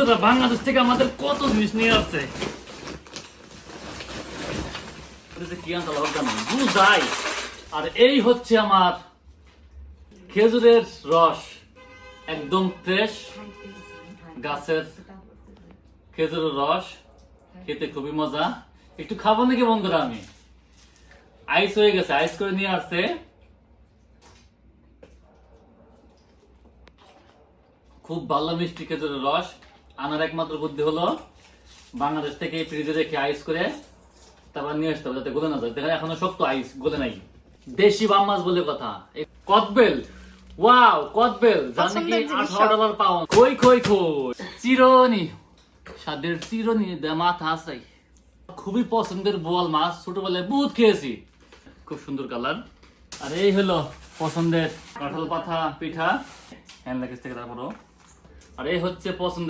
বন্ধুরা, বাংলাদেশ থেকে আমাদের কত জিনিস নিয়ে আসছে? আর এই হচ্ছে আমার খেজুরের রস। একদম ফ্রেশ গাছের খেজুরের রস। খেতে খুবই মজা। একটু খাব নাকি বন্ধুরা আমি? আইস হয়ে গেছে আইস করে নিয়ে আসছে। খুব ভালো মিষ্টি খেজুরের রস। আনার একমাত্র বুদ্ধি হলো বাংলাদেশ থেকে ফ্রিজে রেখে আইস করে তারপর নিয়ে আসতে হবে যাতে গলে না যায়। এখনও শক্ত আইস গলে নাই। দেশি বাম মাছ বলে কথা। এই কদবেল ওয়াও কদবেল। জানি কি আঠারো ডলার পাউন্ড কই কই কই চিরনি। স্বাদের চিরনি দে মাথা আসাই খুবই পছন্দের বোয়াল মাছ। ছোটবেলায় বহুত খেয়েছি। খুব সুন্দর কালার। আর এই হলো পছন্দের কাঁঠাল পাতা পিঠা। হ্যান্ড থেকে তারপরও। আর এই হচ্ছে পছন্দের